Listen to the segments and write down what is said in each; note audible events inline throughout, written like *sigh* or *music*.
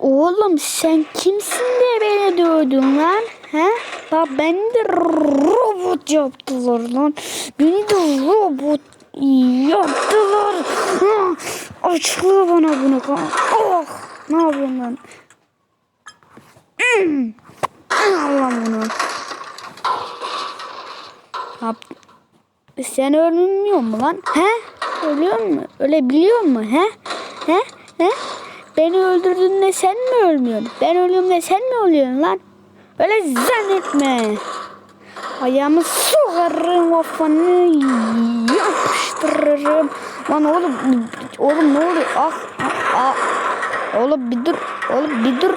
Oğlum sen kimsin de beni dövdün lan? He? Bak beni de robot yaptılar lan. Beni de robot yaptılar. Açıkla bana bunu. Oh, ne yapıyorsun lan? Hmm. Al lan bunu. Sen ölmüyor mu lan? He? Ölüyor mu? Ölebiliyor mu? He? He? Beni öldürdüğünde sen mi ölmüyorsun? Ben ölüyorum sen mi ölüyorsun lan? Öyle zannetme. Ayağımı sokarım kafanı yapıştırırım. Lan oğlum, oğlum ne oluyor? Ah, ah, ah. Oğlum bir dur, oğlum bir dur.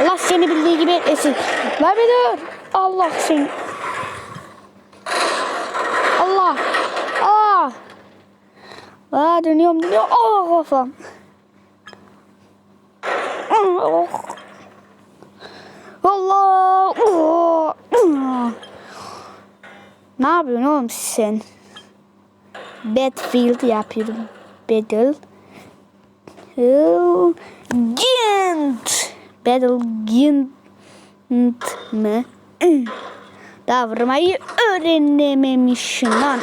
Allah seni bildiği gibi etsin. Lan bir dur. Allah seni. Allah. Allah. Aa dönüyorum dönüyorum. Aa kafam. Oh. Allah. Oh. Ne yapıyorsun oğlum sen? Battlefield yapıyorum. Battle. Gint. Battle Gint mi? Davranmayı öğrenememişsin lan.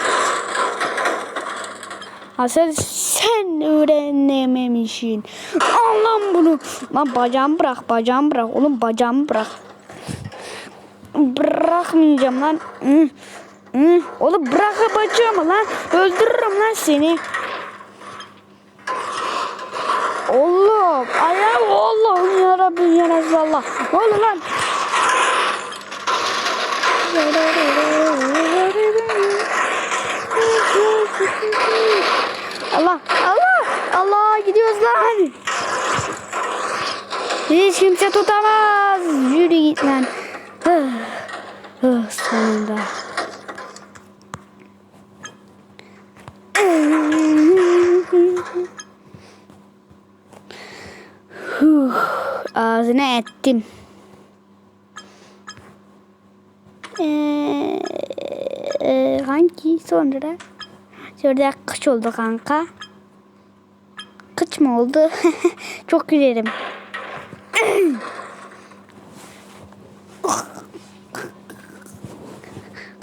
Asıl sen öğrenememişsin. Al lan bunu. Lan bacağımı bırak, bacağımı bırak. Oğlum bacağımı bırak. Bırakmayacağım lan. Hı. Oğlum bırak bacağımı lan. Öldürürüm lan seni. Oğlum. Ayağım Allah'ım yarabbim ya Resulallah. Oluyor lan? Allah Allah Allah gidiyoruz lan. Hiç kimse tutamaz. Yürü git lan. Sonunda. Ağzına ettim. Ee, e, hangi sonra? Şurada kış oldu kanka. Kıç mı oldu? *laughs* Çok gülerim.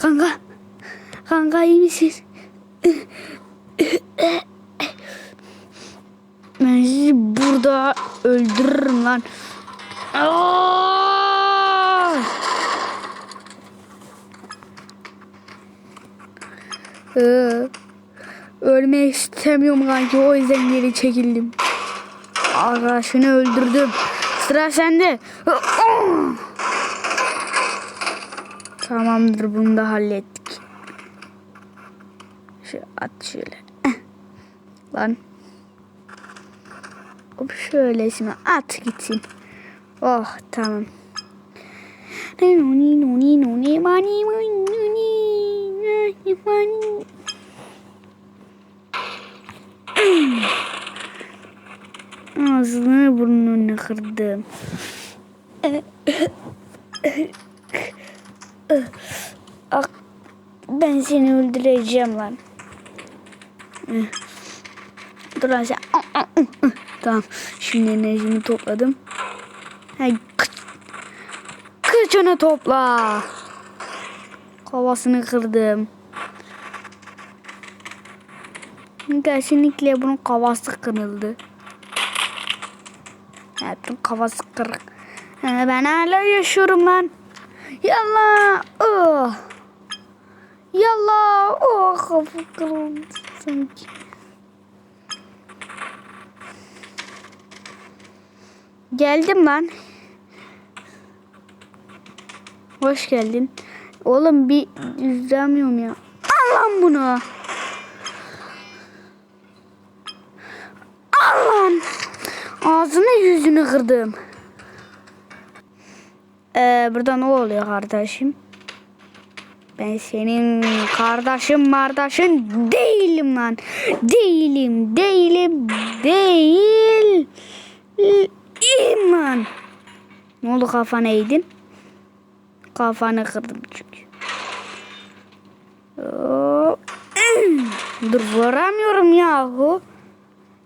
kanka. Kanka iyi misin? Ben sizi burada öldürürüm lan. Aa! Ee, ölmek istemiyorum kanki o yüzden geri çekildim. Arkadaşını öldürdüm. Sıra sende. Tamamdır bunu da hallettik. Şu at şöyle. Lan. Hop şöylesine at gitsin. Oh tamam. Noni noni noni mani noni mani Ağzını burnunu kırdım. Ah, ben seni öldüreceğim lan. Dur lan sen. Tamam. Şimdi enerjimi topladım. Kıç. Kıçını topla. Kafasını kırdım. Kesinlikle bunun kafası kırıldı. Evet, bunun kafası kırık. Ben hala yaşıyorum lan. Yallah. Oh. Yallah. Oh kafa kırıldı sanki. Geldim lan. Hoş geldin. Oğlum bir izlemiyorum ya. Al bunu. Al. Ağzını yüzünü kırdım. Ee, burada ne oluyor kardeşim? Ben senin kardeşim kardeşin değilim lan. Değilim, değilim, değil. İman. Ne oldu kafana eğdin? Kafanı kırdım çünkü. *clears throat* Dur vuramıyorum yahu.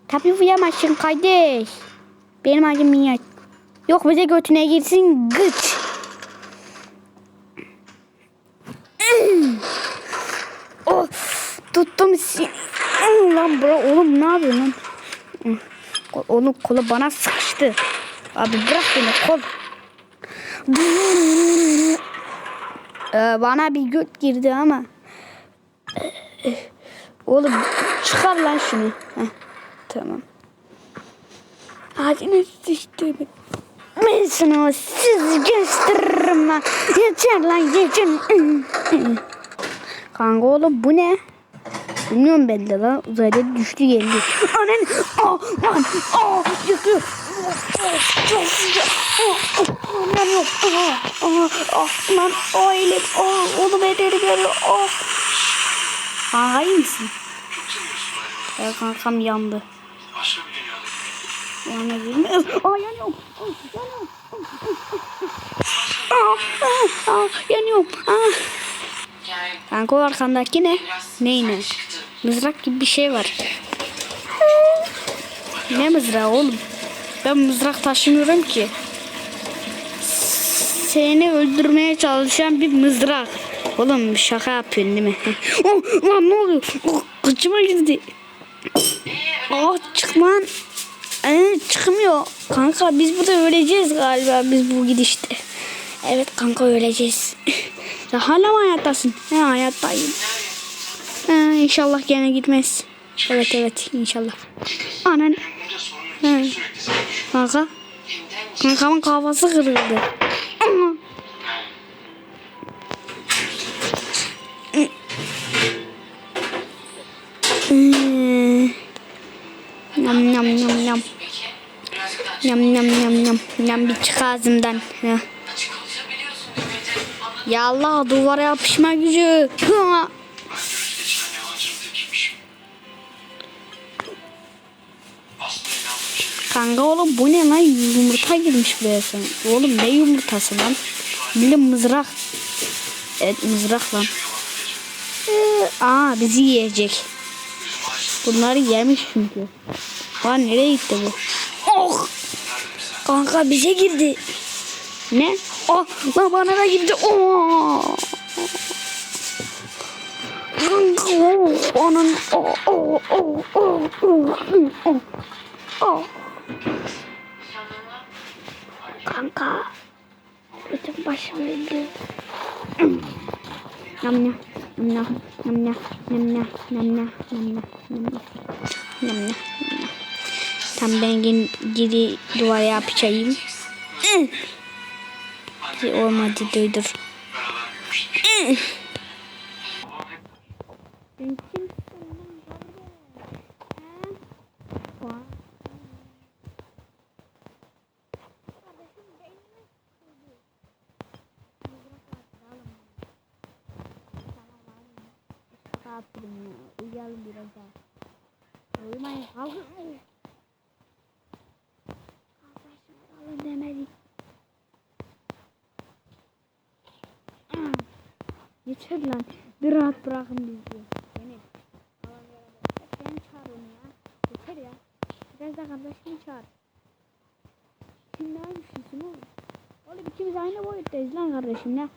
Tabii vuremezsin kardeş. Benim adım Minyak. Yok bize götüne girsin gıç. oh, tuttum si. lan bro oğlum ne yapıyorsun lan? Oğlum kolu bana sıkıştı. Abi bırak beni kol. Ee, bana bir göt girdi ama. Oğlum çıkar lan şunu. Heh, tamam. Ağzını sıçtı. Ben sana siz gösteririm lan. Yeter lan yeter. Kanka oğlum bu ne? Bilmiyorum ben de lan. Uzayda düştü geldi. Anan. Oh lan. Oh yıkıyor. Oh, çok sıcak. Oh, oh, lan yok. Oh, oh, oh, lan. Oh elim. Oh oğlum elleri görüyor. Oh. Kanka iyi misin? Evet kankam yandı. Başka bir dünyada. Yana girmez. Aa yanıyorum. Aa, yanıyorum. Aa, aa, aa, yanıyorum. Yani Kanka o arkandaki ne? biraz Neyine? Mızrak gibi bir şey var. Ne mızrağı oğlum? Ben mızrak taşımıyorum ki. Seni öldürmeye çalışan bir mızrak. Oğlum şaka yapıyorsun değil mi? oh, lan ne oluyor? Oh, kıçıma girdi. Oh çık lan. Ee, çıkmıyor. Kanka biz burada öleceğiz galiba biz bu gidişte. Evet kanka öleceğiz. *laughs* ya hala mı hayattasın? He hayattayım. Ha, inşallah gene gitmez. Evet evet inşallah. Anan. Ha. Kanka. Kankamın kafası kırıldı. Nam nam nam nam. Nam nam nam nam. Nam bir çık ağzımdan. Ya Allah duvara yapışma gücü. Kanka oğlum bu ne lan yumurta girmiş buraya sen. Oğlum ne yumurtası lan? Bilin mızrak. Evet mızrak lan. Ee, aa bizi yiyecek. Bunları yemiş çünkü. Lan nereye gitti bu? Oh! Kanka bize girdi. Ne? Oh! Lan bana da girdi. Oh! Kanka oh! Onun oh oh oh oh oh oh oh. Kanka. Bütün başım öldü. Nam nam nam nam nam nam nam nam nam nam nam nam nam nam nam Tam ben geri duvara yapacağım. Olmadı duydur. Aferin ya. Uyuyalım biraz daha. Uyumayın. Kalkın. Kardeşim alın demedik. Yeter lan. Bir rahat bırakın bizi. Beni. Beni çağır onu ya. Yeter ya. Biraz da kardeşimi çağır. Kim ne düşünsün oğlum? Oğlum ikimiz aynı boyuttayız lan kardeşimle.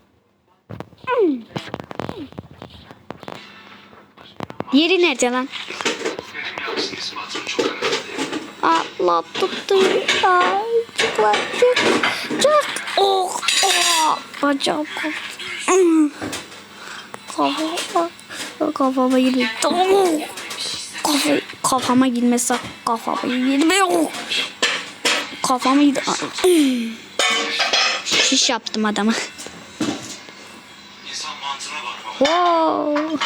Yeri nerede lan? Allah tuttu. Ay, çok var. Çok. Çok. Oh. oh. Bacağım koptu. Hmm. Kafama. Kafama girdi. Kafa, kafama girmese kafama girmiyor. Kafama girdi. Şiş yaptım adama. wow.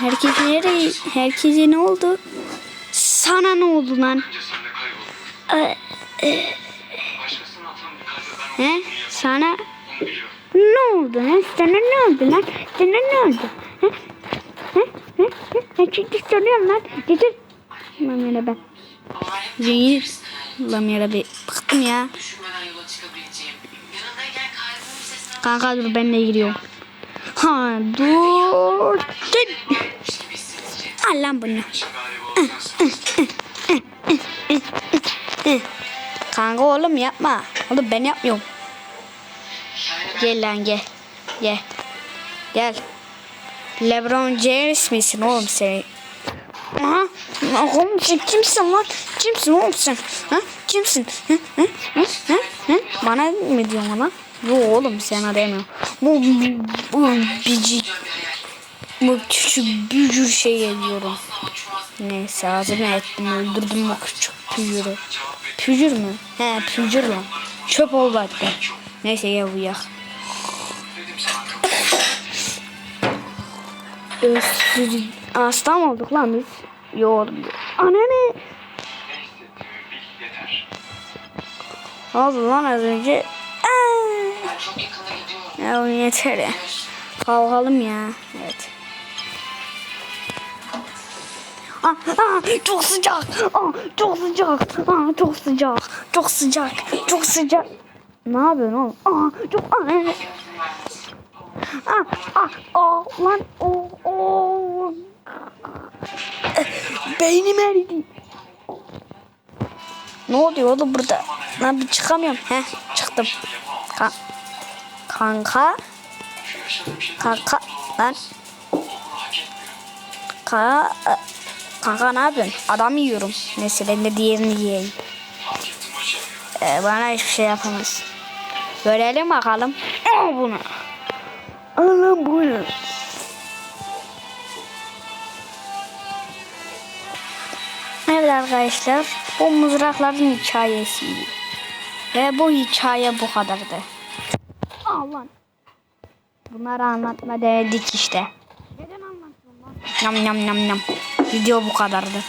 Herkes nereye? Herkese ne oldu? Sana ne oldu lan? Ee, e, e, he? Sana ne oldu lan? Sana ne oldu lan? Sana ne oldu? He? He? He? He? Çünkü soruyorum lan. Getir. Lamyara ben. Zehir. Lamyara bir. Bıktım ya. Kanka dur ben de giriyorum. Ha dur. Dur. Al lan bunu. Kanka oğlum yapma. Oğlum ben yapmıyorum. Gel lan gel. Gel. Gel. Lebron James misin oğlum sen? Aha. Oğlum sen kimsin lan? Kimsin oğlum sen? Ha? Kimsin? Hı? Hı? Hı? Hı? Hı? Bana mı diyorsun lan? Yo oğlum sana demiyorum. Bu, bu bir hayal. bu küçük bücür şeye diyorum. Asla uçmaz. Neyse ağzını ettim öldürdüm o küçük bücürü. Pücür mü? He pücür lan. Çöp oldu hatta. Neyse ya bu yak. Dedim sana Öksürük. Hasta mı olduk lan biz? Yo. Ana ne? ne oldu lan az önce? Aa! Ya yeter ya. Kalkalım ya. Evet. Ah, ah, çok sıcak. Ah, çok sıcak. Ah, çok sıcak. Çok sıcak. Çok sıcak. Ne yapıyorsun oğlum? Ah, çok ah, eh. ah, ah, lan oh, oh. Eh, Beynim eridi. Ne oluyor oğlum burada? Lan bir çıkamıyorum. Heh, çıktım. Ka- kanka. Kanka lan etmiyorum. Kanka ne yapıyorsun? Adam yiyorum. Neyse ben de diğerini yiyeyim. Ee, bana hiçbir şey yapamaz. Görelim bakalım. Al bunu. Alın bunu. Evet arkadaşlar bu mızrakların hikayesiydi. Ve bu hikaye bu kadardı. Al lan. Bunları anlatma dedik işte. Neden anlatmam lan? Nam nam nam nam. Video bu kadardı.